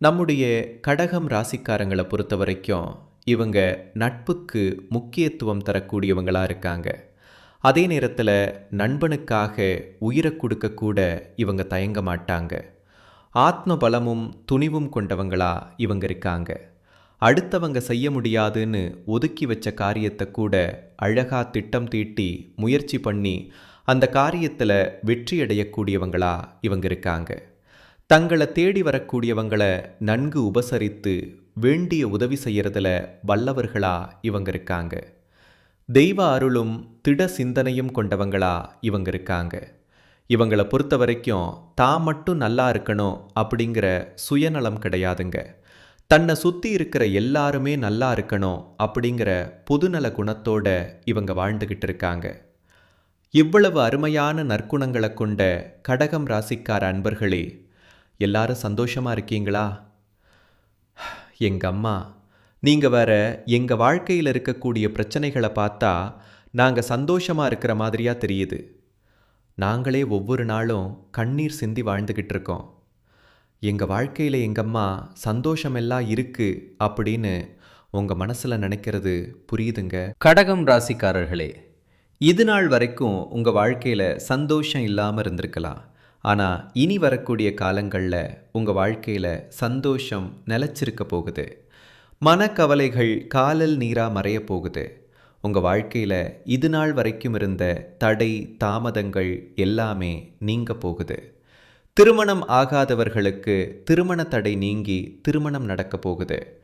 நம்முடைய கடகம் ராசிக்காரங்களை பொறுத்த வரைக்கும் இவங்க நட்புக்கு முக்கியத்துவம் தரக்கூடியவங்களா இருக்காங்க. அதே நேரத்தில் நண்பனுக்காக உயிரை கொடுக்கக்கூட இவங்க தயங்க மாட்டாங்க. ஆத்ம பலமும் துணிவும் கொண்டவங்களா இவங்க இருக்காங்க. அடுத்தவங்க செய்ய முடியாதுன்னு ஒதுக்கி வச்ச காரியத்தை கூட அழகா திட்டம் தீட்டி முயற்சி பண்ணி அந்த காரியத்தில் வெற்றி அடையக்கூடியவங்களா இவங்க இருக்காங்க. தங்களை தேடி வரக்கூடியவங்களை நன்கு உபசரித்து வேண்டிய உதவி செய்யறதுல வல்லவர்களா இவங்க இருக்காங்க. தெய்வ அருளும் திட சிந்தனையும் கொண்டவங்களா இவங்க இருக்காங்க. இவங்களை பொறுத்த வரைக்கும் தான் மட்டும் நல்லா இருக்கணும் அப்படிங்கிற சுயநலம் கிடையாதுங்க. தன்னை சுற்றி இருக்கிற எல்லாருமே நல்லா இருக்கணும் அப்படிங்கிற பொதுநல குணத்தோட இவங்க வாழ்ந்துக்கிட்டு இருக்காங்க. இவ்வளவு அருமையான நற்குணங்களை கொண்ட கடகம் ராசிக்கார அன்பர்களே எல்லாரும் சந்தோஷமாக இருக்கீங்களா? எங்கள் அம்மா நீங்கள் வேற எங்கள் வாழ்க்கையில் இருக்கக்கூடிய பிரச்சனைகளை பார்த்தா நாங்கள் சந்தோஷமாக இருக்கிற மாதிரியாக தெரியுது. நாங்களே ஒவ்வொரு நாளும் கண்ணீர் சிந்தி வாழ்ந்துக்கிட்டு இருக்கோம். எங்கள் வாழ்க்கையில் எங்கள் அம்மா சந்தோஷமெல்லாம் இருக்குது அப்படின்னு உங்கள் மனசில் நினைக்கிறது புரியுதுங்க? கடகம் ராசிக்காரர்களே இது நாள் வரைக்கும் உங்கள் வாழ்க்கையில் சந்தோஷம் இல்லாமல் இருந்திருக்கலாம். ஆனால் இனி வரக்கூடிய காலங்களில் உங்கள் வாழ்க்கையில் சந்தோஷம் நிலைச்சிருக்க போகுது. மனக்கவலைகள் காலல் நீராக மறைய போகுது. உங்கள் வாழ்க்கையில் இது நாள் வரைக்கும் இருந்த தடை தாமதங்கள் எல்லாமே நீங்க போகுது. திருமணம் ஆகாதவர்களுக்கு திருமண தடை நீங்கி திருமணம் நடக்க போகுது.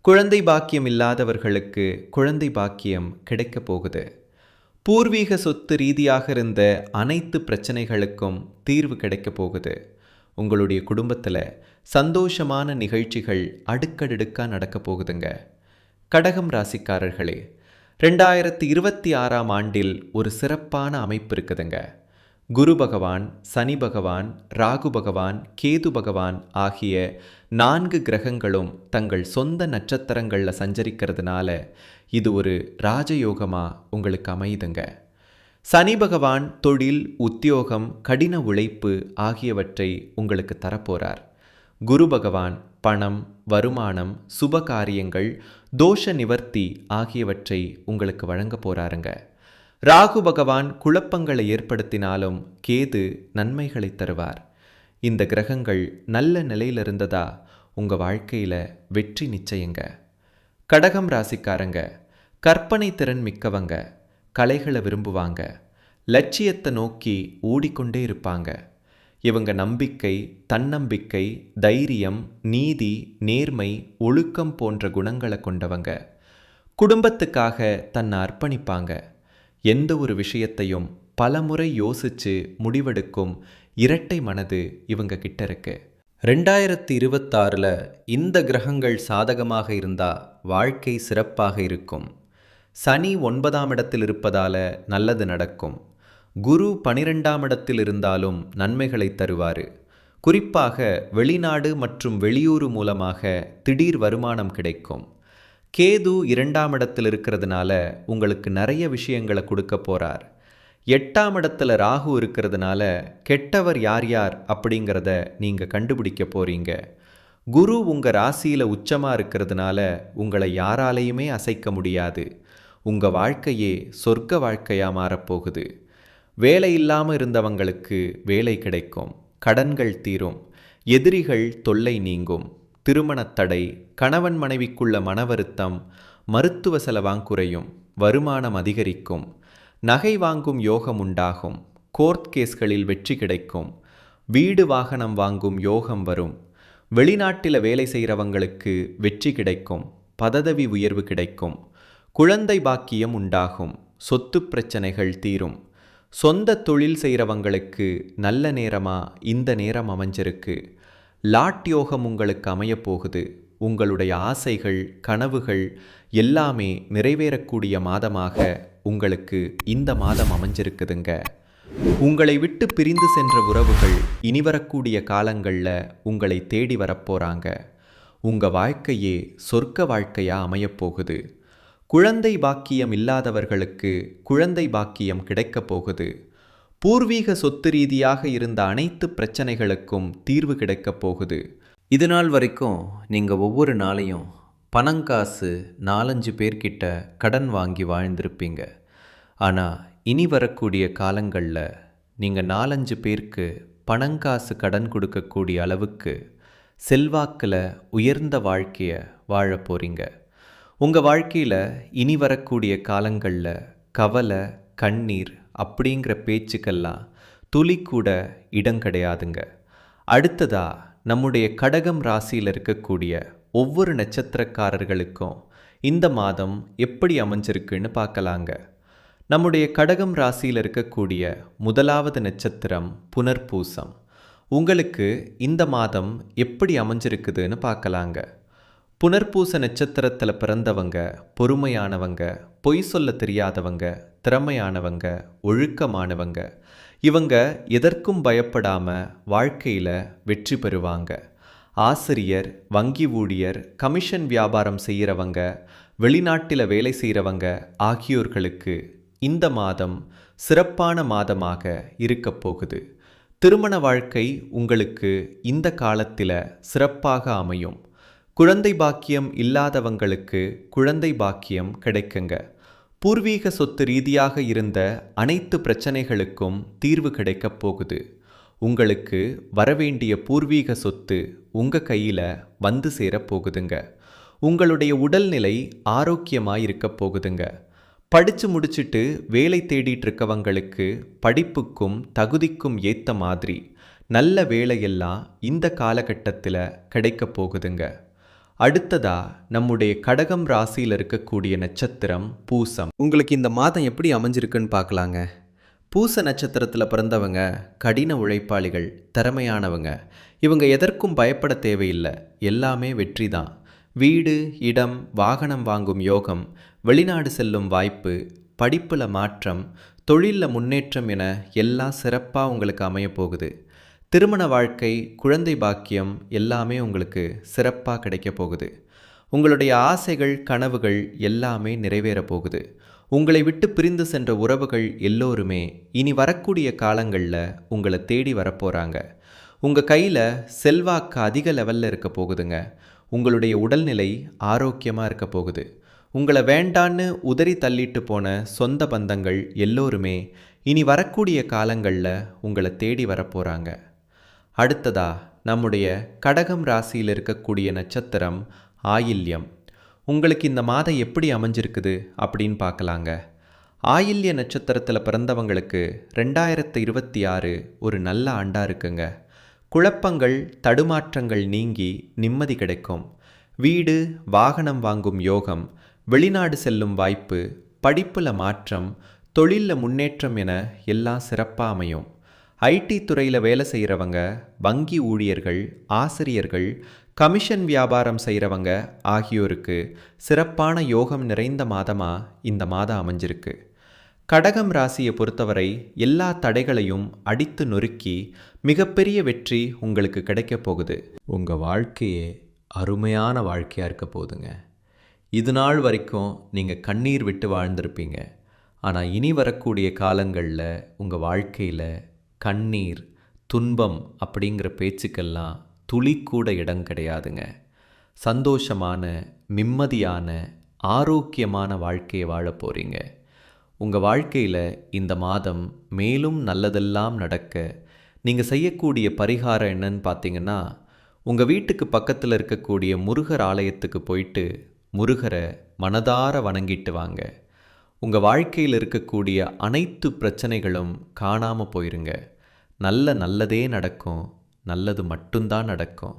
குழந்தை பாக்கியம் இல்லாதவர்களுக்கு குழந்தை பாக்கியம் கிடைக்க போகுது. பூர்வீக சொத்து ரீதியாக இருந்த அனைத்து பிரச்சனைகளுக்கும் தீர்வு கிடைக்கப் போகுது. உங்களுடைய குடும்பத்தில் சந்தோஷமான நிகழ்ச்சிகள் அடுக்கடுக்காக நடக்கப் போகுதுங்க. கடகம் ராசிக்காரர்களே ரெண்டாயிரத்தி இருபத்தி ஆறாம் ஆண்டில் ஒரு சிறப்பான அமைப்பு இருக்குதுங்க. குரு பகவான் சனி பகவான் ராகு பகவான் கேது பகவான் ஆகிய நான்கு கிரகங்களும் தங்கள் சொந்த நட்சத்திரங்களில் சஞ்சரிக்கிறதுனால இது ஒரு ராஜயோகமா உங்களுக்கு அமையுதுங்க. சனி பகவான் தொழில் உத்தியோகம் கடின உழைப்பு ஆகியவற்றை உங்களுக்கு தரப்போறார். குரு பகவான் பணம் வருமானம் சுப காரியங்கள் தோஷ நிவர்த்தி ஆகியவற்றை உங்களுக்கு வழங்க போறாருங்க. ராகு பகவான் குழப்பங்களை ஏற்படுத்தினாலும் கேது நன்மைகளை தருவார். இந்த கிரகங்கள் நல்ல நிலையில் இருந்ததா உங்க வாழ்க்கையில வெற்றி நிச்சயங்க. கடகம் ராசிக்காரங்க கற்பனை திறன் மிக்கவங்க கலைகளை விரும்புவாங்க லட்சியத்தை நோக்கி ஓடிக்கொண்டே இருப்பாங்க. இவங்க நம்பிக்கை தன்னம்பிக்கை தைரியம் நீதி நேர்மை ஒழுக்கம் போன்ற குணங்களை கொண்டவங்க. குடும்பத்துக்காக தன்னை அர்ப்பணிப்பாங்க. எந்த ஒரு விஷயத்தையும் பலமுறை யோசிச்சு முடிவெடுக்கும் இரட்டை மனது இவங்க கிட்ட இருக்கு. ரெண்டாயிரத்தி இருபத்தாறில் இந்த கிரகங்கள் சாதகமாக இருந்தால் வாழ்க்கை சிறப்பாக இருக்கும். சனி ஒன்பதாம் இடத்தில் இருப்பதால நல்லது நடக்கும். குரு பனிரெண்டாம் இடத்தில் இருந்தாலும் நன்மைகளை தருவார். குறிப்பாக வெளிநாடு மற்றும் வெளியூர் மூலமாக திடீர் வருமானம் கிடைக்கும். கேது இரண்டாம் இடத்தில் இருக்கிறதுனால உங்களுக்கு நிறைய விஷயங்களை கொடுக்க போறார். எட்டாம் இடத்துல ராகு இருக்கிறதுனால கெட்டவர் யார் யார் அப்படிங்கிறத நீங்கள் கண்டுபிடிக்க போறீங்க. குரு உங்கள் ராசியில் உச்சமாக இருக்கிறதுனால உங்களை யாராலையுமே அசைக்க முடியாது. உங்கள் வாழ்க்கையே சொர்க்க வாழ்க்கையாக மாறப்போகுது. வேலை இல்லாமல் இருந்தவங்களுக்கு வேலை கிடைக்கும். கடன்கள் தீரும். எதிரிகள் தொல்லை நீங்கும். திருமணத்தடை கணவன் மனைவிக்குள்ள மன வருத்தம் மருத்துவ செலவாங்குறையும் வருமானம் அதிகரிக்கும் நகை வாங்கும் யோகம் உண்டாகும் கோர்ட் கேஸ்களில் வெற்றி கிடைக்கும் வீடு வாகனம் வாங்கும் யோகம் வரும் வெளிநாட்டில் வேலை செய்கிறவங்களுக்கு வெற்றி கிடைக்கும் பதவி உயர்வு கிடைக்கும் குழந்தை பாக்கியம் உண்டாகும் சொத்து பிரச்சனைகள் தீரும் சொந்த தொழில் செய்கிறவங்களுக்கு நல்ல நேரமா இந்த நேரம் அமைஞ்சிருக்கு. லாட் யோகம் உங்களுக்கு அமையப் போகுது. உங்களுடைய ஆசைகள் கனவுகள் எல்லாமே நிறைவேறக்கூடிய மாதமாக உங்களுக்கு இந்த மாதம் அமைஞ்சிருக்குதுங்க. உங்களை விட்டு பிரிந்து சென்ற உறவுகள் இனி வரக்கூடிய காலங்களில் உங்களை தேடி வரப்போகிறாங்க உங்கள் வாழ்க்கையே சொர்க்க வாழ்க்கையாக அமையப்போகுது குழந்தை பாக்கியம் இல்லாதவர்களுக்கு குழந்தை பாக்கியம் கிடைக்கப் போகுது. பூர்வீக சொத்து ரீதியாக இருந்த அனைத்து பிரச்சனைகளுக்கும் தீர்வு கிடைக்கப் போகுது. இது நாள் வரைக்கும் நீங்கள் ஒவ்வொரு நாளையும் பணங்காசு நாலஞ்சு பேர்கிட்ட கடன் வாங்கி வாழ்ந்திருப்பீங்க. ஆனால் இனி வரக்கூடிய காலங்களில் நீங்கள் நாலஞ்சு பேருக்கு பணங்காசு கடன் கொடுக்கக்கூடிய அளவுக்கு செல்வாக்கில் உயர்ந்த வாழ்க்கையை வாழப் போகிறீங்க உங்கள் வாழ்க்கையில் இனி வரக்கூடிய காலங்களில் கவலை கண்ணீர் அப்படிங்கிற பேச்சுக்கெல்லாம் துளி கூட இடம் கிடையாதுங்க. அடுத்ததா நம்முடைய கடகம் ராசியில் இருக்கக்கூடிய ஒவ்வொரு நட்சத்திரக்காரர்களுக்கும் இந்த மாதம் எப்படி அமைஞ்சிருக்குன்னு பார்க்கலாங்க. நம்முடைய கடகம் ராசியில் இருக்கக்கூடிய முதலாவது நட்சத்திரம் புனர்பூசம். உங்களுக்கு இந்த மாதம் எப்படி அமைஞ்சிருக்குதுன்னு பார்க்கலாங்க. புனர்பூச நட்சத்திரத்தில் பிறந்தவங்க பொறுமையானவங்க பொய் சொல்ல தெரியாதவங்க திறமையானவங்க ஒழுக்கமானவங்க இவங்க எதற்கும் பயப்படாமல் வாழ்க்கையில் வெற்றி பெறுவாங்க. ஆசிரியர் வங்கி ஊழியர் கமிஷன் வியாபாரம் செய்கிறவங்க வெளிநாட்டில் வேலை செய்கிறவங்க ஆகியோர்களுக்கு இந்த மாதம் சிறப்பான மாதமாக இருக்கப் போகுது. திருமண வாழ்க்கை உங்களுக்கு இந்த காலத்தில் சிறப்பாக அமையும். குழந்தை பாக்கியம் இல்லாதவங்களுக்கு குழந்தை பாக்கியம் கிடைக்குங்க. பூர்வீக சொத்து ரீதியாக இருந்த அனைத்து பிரச்சனைகளுக்கும் தீர்வு கிடைக்கப் போகுது. உங்களுக்கு வரவேண்டிய பூர்வீக சொத்து உங்கள் கையில் வந்து சேரப் போகுதுங்க. உங்களுடைய உடல்நிலை ஆரோக்கியமாக இருக்கப் போகுதுங்க. படித்து முடிச்சிட்டு வேலை தேடிட்டு இருக்கவங்களுக்கு படிப்புக்கும் தகுதிக்கும் ஏற்ற மாதிரி நல்ல வேலையெல்லாம் இந்த காலகட்டத்தில் கிடைக்கப் போகுதுங்க. அடுத்ததா நம்முடைய கடகம் ராசியில் இருக்கக்கூடிய நட்சத்திரம் பூசம். உங்களுக்கு இந்த மாதம் எப்படி அமைஞ்சிருக்குன்னு பார்க்கலாங்க. பூச நட்சத்திரத்தில் பிறந்தவங்க கடின உழைப்பாளிகள் திறமையானவங்க. இவங்க எதற்கும் பயப்பட தேவையில்லை. எல்லாமே வெற்றி தான். வீடு இடம் வாகனம் வாங்கும் யோகம் வெளிநாடு செல்லும் வாய்ப்பு படிப்பில் மாற்றம் தொழிலில் முன்னேற்றம் என எல்லாம் சிறப்பாக உங்களுக்கு அமைய போகுது திருமண வாழ்க்கை குழந்தை பாக்கியம் எல்லாமே உங்களுக்கு சிறப்பாக கிடைக்க போகுது. உங்களுடைய ஆசைகள் கனவுகள் எல்லாமே நிறைவேறப் போகுது. உங்களை விட்டு பிரிந்து சென்ற உறவுகள் எல்லோருமே இனி வரக்கூடிய காலங்களில் உங்களை தேடி வரப்போகிறாங்க உங்கள் கையில் செல்வாக்கு அதிக லெவலில் இருக்க போகுதுங்க. உங்களுடைய உடல்நிலை ஆரோக்கியமாக இருக்க போகுது. உங்களை வேண்டான்னு உதறி தள்ளிட்டு போன சொந்த பந்தங்கள் எல்லோருமே இனி வரக்கூடிய காலங்களில் உங்களை தேடி வரப்போகிறாங்க அடுத்ததா நம்முடைய கடகம் ராசியில் இருக்கக்கூடிய நட்சத்திரம் ஆயில்யம். உங்களுக்கு இந்த மாதம் எப்படி அமைஞ்சிருக்குது அப்படின்னு பார்க்கலாங்க. ஆயில்ய நட்சத்திரத்தில் பிறந்தவங்களுக்கு ரெண்டாயிரத்து இருபத்தி ஆறு ஒரு நல்ல ஆண்டாக இருக்குங்க. குழப்பங்கள் தடுமாற்றங்கள் நீங்கி நிம்மதி கிடைக்கும். வீடு வாகனம் வாங்கும் யோகம் வெளிநாடு செல்லும் வாய்ப்பு படிப்பில் மாற்றம் தொழிலில் முன்னேற்றம் என எல்லாம் சிறப்பாக அமையும். ஐடி துறையில் வேலை செய்கிறவங்க வங்கி ஊழியர்கள் ஆசிரியர்கள் கமிஷன் வியாபாரம் செய்கிறவங்க ஆகியோருக்கு சிறப்பான யோகம் நிறைந்த மாதமாக இந்த மாதம் அமைஞ்சிருக்கு. கடகம் ராசியை பொறுத்தவரை எல்லா தடைகளையும் அடித்து நொறுக்கி மிகப்பெரிய வெற்றி உங்களுக்கு கிடைக்கப் போகுது. உங்கள் வாழ்க்கையே அருமையான வாழ்க்கையாக இருக்க போகுதுங்க. இது நாள் வரைக்கும் நீங்கள் கண்ணீர் விட்டு வாழ்ந்திருப்பீங்க. ஆனால் இனி வரக்கூடிய காலங்களில் உங்கள் வாழ்க்கையில் கண்ணீர் துன்பம் அப்படிங்கிற பேச்சுக்கெல்லாம் துளி கூட இடம் கிடையாதுங்க. சந்தோஷமான நிம்மதியான ஆரோக்கியமான வாழ்க்கையை வாழப் போகிறீங்க உங்கள் வாழ்க்கையில் இந்த மாதம் மேலும் நல்லதெல்லாம் நடக்க நீங்கள் செய்யக்கூடிய பரிகாரம் என்னன்னு பார்த்தீங்கன்னா உங்கள் வீட்டுக்கு பக்கத்தில் இருக்கக்கூடிய முருகர் ஆலயத்துக்கு போயிட்டு முருகரை மனதார வணங்கிட்டு வாங்க. உங்கள் வாழ்க்கையில் இருக்கக்கூடிய அனைத்து பிரச்சனைகளும் காணாமல் போயிருங்க. நல்ல நல்லதே நடக்கும் நல்லது மட்டும்தான் நடக்கும்.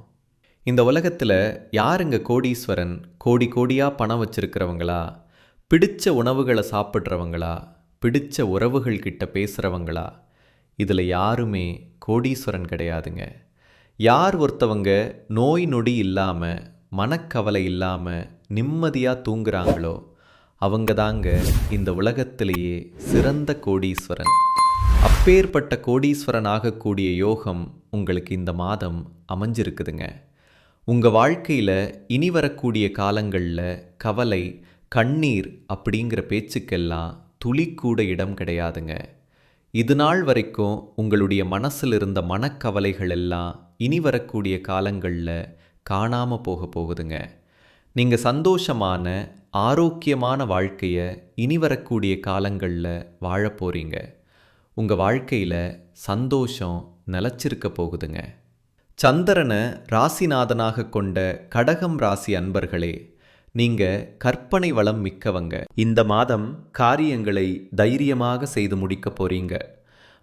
இந்த உலகத்தில் யாருங்க கோடீஸ்வரன்? கோடி கோடியாக பணம் வச்சுருக்கிறவங்களா? பிடிச்ச உணவுகளை சாப்பிட்றவங்களா? பிடிச்ச உறவுகள் கிட்ட பேசுகிறவங்களா இதில் யாருமே கோடீஸ்வரன் கிடையாதுங்க. யார் ஒருத்தவங்க நோய் நொடி இல்லாமல் மனக்கவலை இல்லாமல் நிம்மதியாக தூங்குறாங்களோ அவங்க தாங்க இந்த உலகத்திலேயே சிறந்த கோடீஸ்வரன். அப்பேற்பட்ட கோடீஸ்வரன் ஆகக்கூடிய யோகம் உங்களுக்கு இந்த மாதம் அமைஞ்சிருக்குதுங்க. உங்கள் வாழ்க்கையில் இனி வரக்கூடிய காலங்களில் கவலை கண்ணீர் அப்படிங்கிற பேச்சுக்கெல்லாம் துளி கூட இடம் கிடையாதுங்க. இது நாள் வரைக்கும் உங்களுடைய மனசில் இருந்த மனக்கவலைகள் எல்லாம் இனி வரக்கூடிய காலங்களில் காணாமல் போக போகுதுங்க. நீங்கள் சந்தோஷமான ஆரோக்கியமான வாழ்க்கையை இனி வரக்கூடிய காலங்களில் வாழ போகிறீங்க உங்கள் வாழ்க்கையில் சந்தோஷம் நிலச்சிருக்க போகுதுங்க. சந்திரனை ராசிநாதனாக கொண்ட கடகம் ராசி அன்பர்களே நீங்கள் கற்பனை வளம் மிக்கவங்க. இந்த மாதம் காரியங்களை தைரியமாக செய்து முடிக்க போகிறீங்க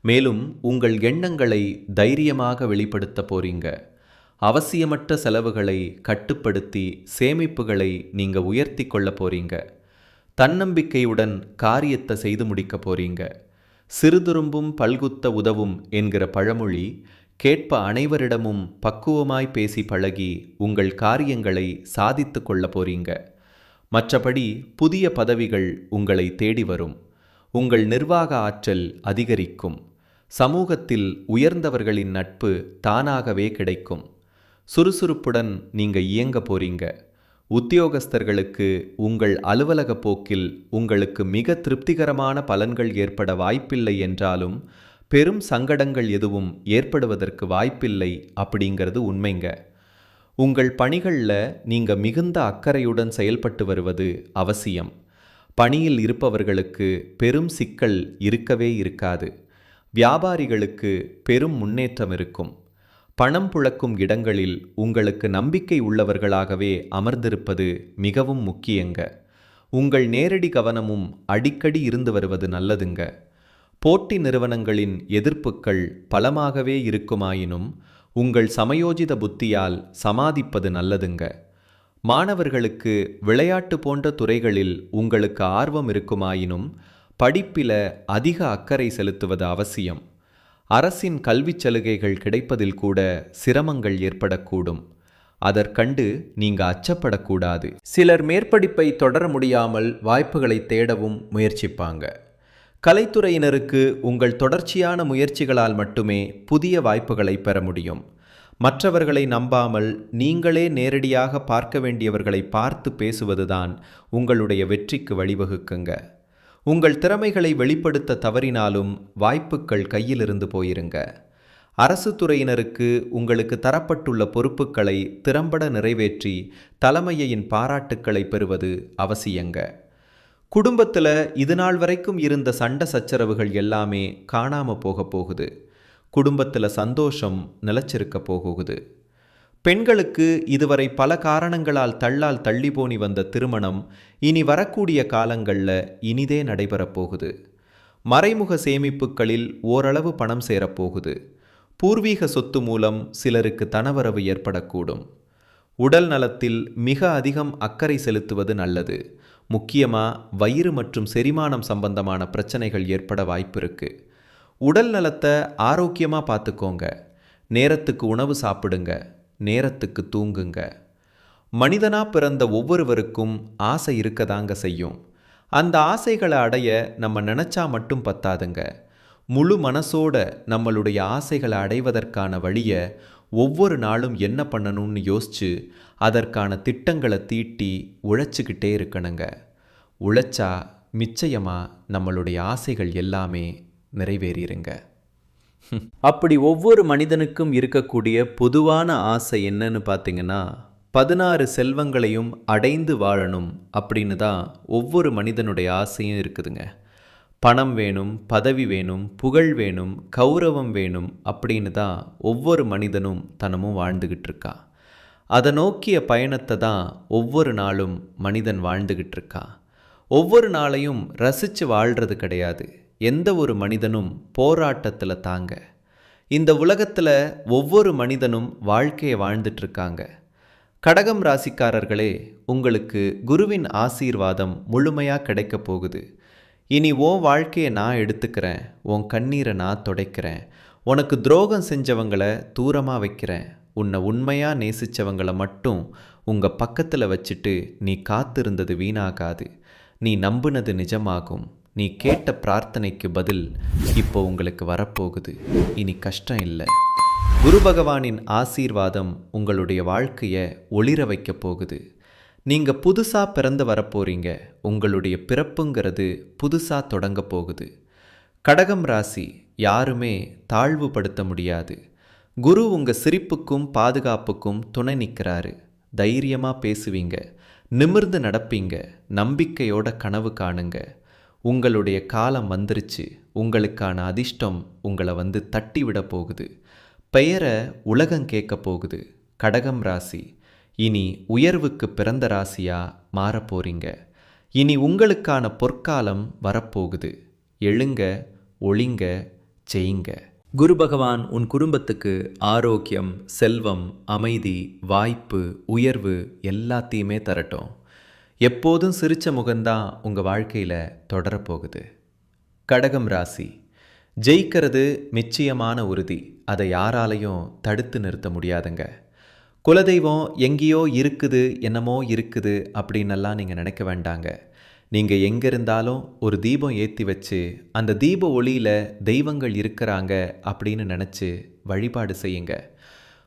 மேலும் உங்கள் எண்ணங்களை தைரியமாக வெளிப்படுத்த போகிறீங்க அவசியமற்ற செலவுகளை கட்டுப்படுத்தி சேமிப்புகளை நீங்கள் உயர்த்தி கொள்ள போறீங்க. தன்னம்பிக்கையுடன் காரியத்தை செய்து முடிக்க போறீங்க. சிறுதுரும்பும் பல்குத்த உதவும் என்கிற பழமொழி கேட்ப அனைவரிடமும் பக்குவமாய் பேசி பழகி உங்கள் காரியங்களை சாதித்து கொள்ள போறீங்க. மற்றபடி புதிய பதவிகள் உங்களை தேடி வரும். உங்கள் நிர்வாக ஆற்றல் அதிகரிக்கும். சமூகத்தில் உயர்ந்தவர்களின் நட்பு தானாகவே கிடைக்கும். சுறுசுறுப்புடன் நீங்க இயங்க போறீங்க. உத்தியோகஸ்தர்களுக்கு உங்கள் அலுவலக போக்கில் உங்களுக்கு மிக திருப்திகரமான பலன்கள் ஏற்பட வாய்ப்பில்லை என்றாலும் பெரும் சங்கடங்கள் எதுவும் ஏற்படுவதற்கு வாய்ப்பில்லை அப்படிங்கிறது உண்மைங்க. உங்கள் பணிகளில் நீங்கள் மிகுந்த அக்கறையுடன் செயல்பட்டு வருவது அவசியம். பணியில் இருப்பவர்களுக்கு பெரும் சிக்கல் இருக்கவே இருக்காது. வியாபாரிகளுக்கு பெரும் முன்னேற்றம் இருக்கும். பணம் புழக்கும் இடங்களில் உங்களுக்கு நம்பிக்கை உள்ளவர்களாகவே அமர்ந்திருப்பது மிகவும் முக்கியங்க. உங்கள் நேரடி கவனமும் அடிக்கடி இருந்து வருவது நல்லதுங்க. போட்டி நிறுவனங்களின் எதிர்ப்புக்கள் பலமாகவே இருக்குமாயினும் உங்கள் சமயோஜித புத்தியால் சமாதிப்பது நல்லதுங்க. மாணவர்களுக்கு விளையாட்டு போன்ற துறைகளில் உங்களுக்கு ஆர்வம் இருக்குமாயினும் படிப்பில அதிக அக்கறை செலுத்துவது அவசியம். அரசின் கல்விச் சலுகைகள் கிடைப்பதில் கூட சிரமங்கள் ஏற்படக்கூடும். அதற்கண்டு நீங்க அச்சப்படக்கூடாது. சிலர் மேற்படிப்பை தொடர முடியாமல் வாய்ப்புகளை தேடவும் முயற்சிப்பாங்க. கலைத்துறையினருக்கு உங்கள் தொடர்ச்சியான முயற்சிகளால் மட்டுமே புதிய வாய்ப்புகளை பெற முடியும். மற்றவர்களை நம்பாமல் நீங்களே நேரடியாக பார்க்க வேண்டியவர்களை பார்த்து பேசுவதுதான் உங்களுடைய வெற்றிக்கு வழிவகுக்குங்க. உங்கள் திறமைகளை வெளிப்படுத்த தவறினாலும் வாய்ப்புகள் கையிலிருந்து போயிருங்க. அரசு துறையினருக்கு உங்களுக்கு தரப்பட்டுள்ள பொறுப்புகளை திறம்பட நிறைவேற்றி தலைமையின் பாராட்டுக்களை பெறுவது அவசியங்க. குடும்பத்தில் இதுநாள் வரைக்கும் இருந்த சண்டை சச்சரவுகள் எல்லாமே காணாமல் போக போகுது. குடும்பத்தில் சந்தோஷம் நிலச்சிருக்க போகுது. பெண்களுக்கு இதுவரை பல காரணங்களால் தள்ளால் தள்ளி போனி வந்த திருமணம் இனி வரக்கூடிய காலங்களில் இனிதே நடைபெறப்போகுது மறைமுக சேமிப்புகளில் ஓரளவு பணம் சேரப்போகுது பூர்வீக சொத்து மூலம் சிலருக்கு தனவரவு ஏற்படக்கூடும். உடல் நலத்தில் மிக அதிகம் அக்கறை செலுத்துவது நல்லது. முக்கியமாக வயிறு மற்றும் செரிமானம் சம்பந்தமான பிரச்சனைகள் ஏற்பட வாய்ப்பு இருக்கு உடல் நலத்தை ஆரோக்கியமாக பார்த்துக்கோங்க நேரத்துக்கு உணவு சாப்பிடுங்க. நேரத்துக்கு தூங்குங்க. மனிதனா பிறந்த ஒவ்வொருவருக்கும் ஆசை இருக்கதாங்க செய்யும். அந்த ஆசைகளை அடைய நம்ம நினச்சா மட்டும் பத்தாதுங்க. முழு மனசோட நம்மளுடைய ஆசைகளை அடைவதற்கான வழியை ஒவ்வொரு நாளும் என்ன பண்ணணும்னு யோசிச்சு அதற்கான திட்டங்களை தீட்டி உழைச்சிக்கிட்டே இருக்கணுங்க. உழைச்சா நிச்சயமாக நம்மளுடைய ஆசைகள் எல்லாமே நிறைவேறிடுங்க அப்படி ஒவ்வொரு மனிதனுக்கும் இருக்கக்கூடிய பொதுவான ஆசை என்னன்னு பார்த்தீங்கன்னா பதினாறு செல்வங்களையும் அடைந்து வாழணும் அப்படின்னு தான் ஒவ்வொரு மனிதனுடைய ஆசையும் இருக்குதுங்க. பணம் வேணும் பதவி வேணும் புகழ் வேணும் கௌரவம் வேணும் அப்படின்னு தான் ஒவ்வொரு மனிதனும் தனமும் வாழ்ந்துக்கிட்டு இருக்கா. அதை நோக்கிய பயணத்தை தான் ஒவ்வொரு நாளும் மனிதன் வாழ்ந்துக்கிட்டு இருக்கா. ஒவ்வொரு நாளையும் ரசித்து வாழ்கிறது கிடையாது. எந்த ஒரு மனிதனும் போராட்டத்தில் தாங்க. இந்த உலகத்தில் ஒவ்வொரு மனிதனும் வாழ்க்கையை வாழ்ந்துட்டுருக்காங்க கடகம் ராசிக்காரர்களே உங்களுக்கு குருவின் ஆசீர்வாதம் முழுமையாக கிடைக்க போகுது. இனி உன் வாழ்க்கையை நான் எடுத்துக்கிறேன் உன் கண்ணீரை நான் துடைக்கிறேன். உனக்கு துரோகம் செஞ்சவங்களை தூரமாக வைக்கிறேன். உன்னை உண்மையாக நேசித்தவங்களை மட்டும் உங்கள் பக்கத்தில் வச்சுட்டு நீ காத்திருந்தது வீணாகாது. நீ நம்புனது நிஜமாகும். நீ கேட்ட பிரார்த்தனைக்கு பதில் இப்போ உங்களுக்கு வரப்போகுது. இனி கஷ்டம் இல்லை. குரு பகவானின் ஆசீர்வாதம் உங்களுடைய வாழ்க்கையை ஒளிர வைக்க போகுது. நீங்கள் புதுசாக பிறந்து வரப்போறீங்க. உங்களுடைய பிறப்புங்கிறது புதுசாக தொடங்க போகுது. கடகம் ராசி யாருமே தாழ்வுபடுத்த முடியாது. குரு உங்கள் சிரிப்புக்கும் பாதுகாப்புக்கும் துணை நிற்கிறாரு தைரியமா பேசுவீங்க. நிமிர்ந்து நடப்பீங்க. நம்பிக்கையோட கனவு காணுங்க. உங்களுடைய காலம் வந்துருச்சு. உங்களுக்கான அதிர்ஷ்டம் உங்களை வந்து தட்டி விட போகுது. பெயரை உலகம் கேட்க போகுது. கடகம் ராசி. இனி உயர்வுக்கு பிறந்த ராசியாக மாறப்போறீங்க இனி உங்களுக்கான பொற்காலம் வரப்போகுது எழுங்க ஒளிங்க செய்யுங்க குரு பகவான் உன் குடும்பத்துக்கு ஆரோக்கியம் செல்வம் அமைதி வாய்ப்பு உயர்வு எல்லாத்தையுமே தரட்டும். எப்போதும் சிரித்த முகம்தான் உங்கள் வாழ்க்கையில் தொடரப்போகுது. கடகம் ராசி. ஜெயிக்கிறது நிச்சயமான உறுதி. அதை யாராலையும் தடுத்து நிறுத்த முடியாதுங்க. குலதெய்வம் எங்கேயோ இருக்குது என்னமோ இருக்குது அப்படின்னெல்லாம் நீங்கள் நினைக்க வேண்டாங்க. நீங்கள் எங்கே இருந்தாலும் ஒரு தீபம் ஏற்றி வச்சு அந்த தீப ஒளியில் தெய்வங்கள் இருக்கிறாங்க அப்படின்னு நினச்சி வழிபாடு செய்யுங்க.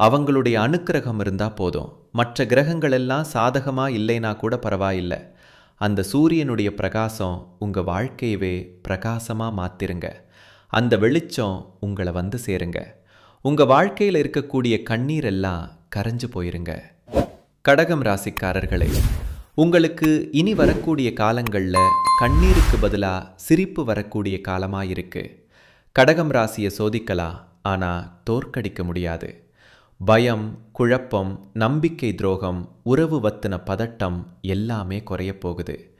அவங்களுடைய அனுக்கிரகம் இருந்தால் போதும். மற்ற கிரகங்கள் எல்லாம் சாதகமாக இல்லைனா கூட பரவாயில்லை. அந்த சூரியனுடைய பிரகாசம் உங்கள் வாழ்க்கையவே பிரகாசமாக மாத்திருங்க. அந்த வெளிச்சம் உங்களை வந்து சேருங்க. உங்கள் வாழ்க்கையில் இருக்கக்கூடிய கண்ணீர் எல்லாம் கரைஞ்சு போயிருங்க. கடகம் ராசிக்காரர்களே உங்களுக்கு இனி வரக்கூடிய காலங்களில் கண்ணீருக்கு பதிலாக சிரிப்பு வரக்கூடிய காலமாக இருக்கு கடகம் ராசியை சோதிக்கலாம் ஆனால் தோற்கடிக்க முடியாது. பயம் குழப்பம் நம்பிக்கை துரோகம் உறவு வத்தின பதட்டம் எல்லாமே குறையப் போகுது.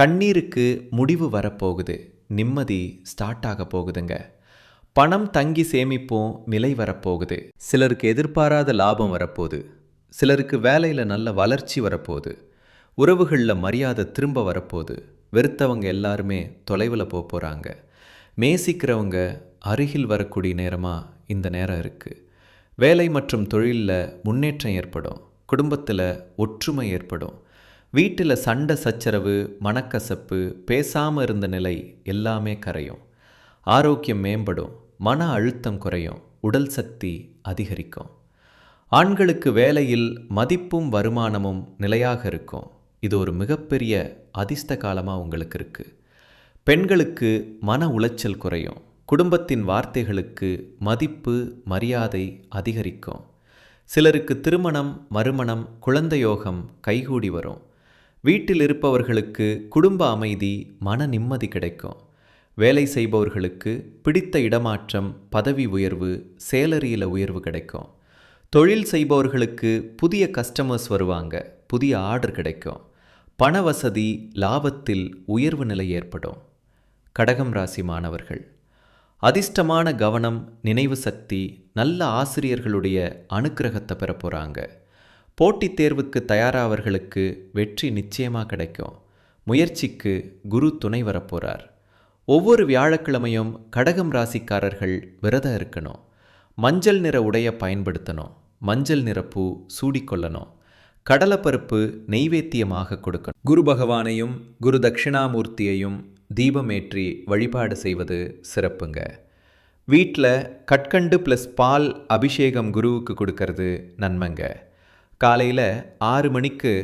கண்ணீருக்கு முடிவு வரப்போகுது. நிம்மதி ஸ்டார்ட் ஆக போகுதுங்க. பணம் தங்கி சேமிப்போம் நிலை வரப்போகுது. சிலருக்கு எதிர்பாராத லாபம் வரப்போகுது. சிலருக்கு வேலையில் நல்ல வளர்ச்சி வரப்போகுது. உறவுகளில் மரியாதை திரும்ப வரப்போகுது. வெறுத்தவங்க எல்லாருமே தொலைவில் போக போகிறாங்க மேசிக்கிறவங்க அருகில் வரக்கூடிய நேரமாக இந்த நேரம் இருக்குது வேலை மற்றும் தொழிலில் முன்னேற்றம் ஏற்படும் குடும்பத்தில் ஒற்றுமை ஏற்படும். வீட்டில் சண்டை சச்சரவு மனக்கசப்பு பேசாமல் இருந்த நிலை எல்லாமே கரையும். ஆரோக்கியம் மேம்படும் மன அழுத்தம் குறையும் உடல் சக்தி அதிகரிக்கும். ஆண்களுக்கு வேலையில் மதிப்பும் வருமானமும் நிலையாக இருக்கும். இது ஒரு மிகப்பெரிய அதிர்ஷ்ட காலமாக உங்களுக்கு இருக்குது பெண்களுக்கு மன உளைச்சல் குறையும் குடும்பத்தின் வார்த்தைகளுக்கு மதிப்பு மரியாதை அதிகரிக்கும். சிலருக்கு திருமணம் மறுமணம் குழந்தையோகம் கைகூடி வரும். வீட்டில் இருப்பவர்களுக்கு குடும்ப அமைதி மன நிம்மதி கிடைக்கும். வேலை செய்பவர்களுக்கு பிடித்த இடமாற்றம் பதவி உயர்வு சேலரியில் உயர்வு கிடைக்கும். தொழில் செய்பவர்களுக்கு புதிய கஸ்டமர்ஸ் வருவாங்க புதிய ஆர்டர் கிடைக்கும். பண வசதி லாபத்தில் உயர்வு நிலை ஏற்படும். கடகம் ராசி மாணவர்கள். அதிர்ஷ்டமான கவனம் நினைவு சக்தி நல்ல ஆசிரியர்களுடைய அனுக்கிரகத்தை பெற போகிறாங்க போட்டித் தேர்வுக்கு தயாராவர்களுக்கு வெற்றி நிச்சயமாக கிடைக்கும். முயற்சிக்கு குரு துணை வரப்போகிறார் ஒவ்வொரு வியாழக்கிழமையும் கடகம் ராசிக்காரர்கள் விரதம் இருக்கணும். மஞ்சள் நிற உடைய பயன்படுத்தணும். மஞ்சள் நிறப்பூ சூடிக்கொள்ளணும். கடலைப்பருப்பு நெய்வேத்தியமாக கொடுக்கணும். குரு பகவானையும் குரு தட்சிணாமூர்த்தியையும் தீபமேற்றி வழிபாடு செய்வது சிறப்புங்க. வீட்டில் கட்கண்டு ப்ளஸ் பால் அபிஷேகம் குருவுக்கு கொடுக்கறது நன்மைங்க. காலையில் ஆறு மணிக்கு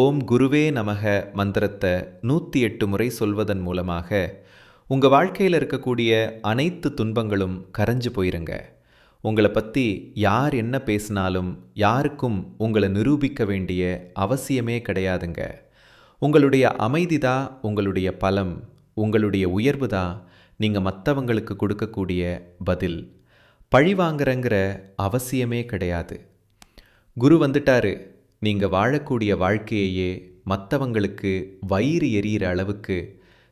ஓம் குருவே நமக மந்திரத்தை நூற்றி எட்டு முறை சொல்வதன் மூலமாக உங்கள் வாழ்க்கையில் இருக்கக்கூடிய அனைத்து துன்பங்களும் கரைஞ்சு போயிருங்க. உங்களை பற்றி யார் என்ன பேசினாலும் யாருக்கும் உங்களை நிரூபிக்க வேண்டிய அவசியமே கிடையாதுங்க. உங்களுடைய அமைதி தான் உங்களுடைய பலம். உங்களுடைய உயர்வு தான் நீங்கள் மற்றவங்களுக்கு கொடுக்கக்கூடிய பதில். பழி வாங்குறங்கிற அவசியமே கிடையாது. குரு வந்துட்டாரு. நீங்கள் வாழக்கூடிய வாழ்க்கையையே மற்றவங்களுக்கு வயிறு எரியிற அளவுக்கு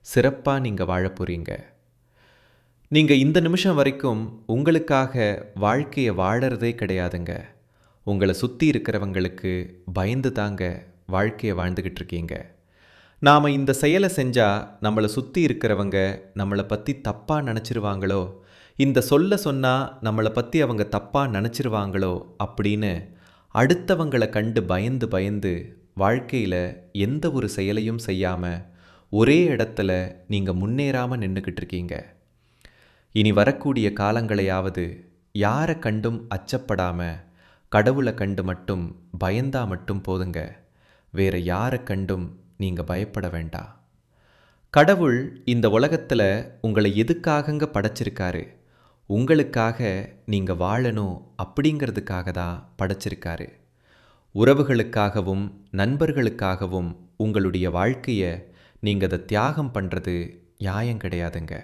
சிறப்பாக நீங்கள் வாழ போகிறீங்க நீங்கள் இந்த நிமிஷம் வரைக்கும் உங்களுக்காக வாழ்க்கையை வாழறதே கிடையாதுங்க. உங்களை சுற்றி இருக்கிறவங்களுக்கு பயந்து தாங்க வாழ்க்கையை வாழ்ந்துக்கிட்டு இருக்கீங்க. நாம் இந்த செயலை செஞ்சால் நம்மளை சுற்றி இருக்கிறவங்க நம்மளை பற்றி தப்பாக நினச்சிருவாங்களோ? இந்த சொல்ல சொன்னால் நம்மளை பற்றி அவங்க தப்பாக நினச்சிருவாங்களோ? அப்படின்னு அடுத்தவங்களை கண்டு பயந்து பயந்து வாழ்க்கையில் எந்த ஒரு செயலையும் செய்யாமல் ஒரே இடத்துல நீங்கள் முன்னேறாமல் நின்றுக்கிட்டு இருக்கீங்க. இனி வரக்கூடிய காலங்களையாவது யாரை கண்டும் அச்சப்படாமல் கடவுளை கண்டு மட்டும் பயந்தா மட்டும் போதுங்க. வேறு யாரை கண்டும் நீங்கள் பயப்பட வேண்டாம் கடவுள் இந்த உலகத்தில் உங்களை எதுக்காகங்க படைச்சிருக்காரு? உங்களுக்காக நீங்கள் வாழணும் அப்படிங்கிறதுக்காக தான் படைச்சிருக்காரு. உறவுகளுக்காகவும் நண்பர்களுக்காகவும் உங்களுடைய வாழ்க்கையை நீங்கள் அதை தியாகம் பண்ணுறது நியாயம் கிடையாதுங்க.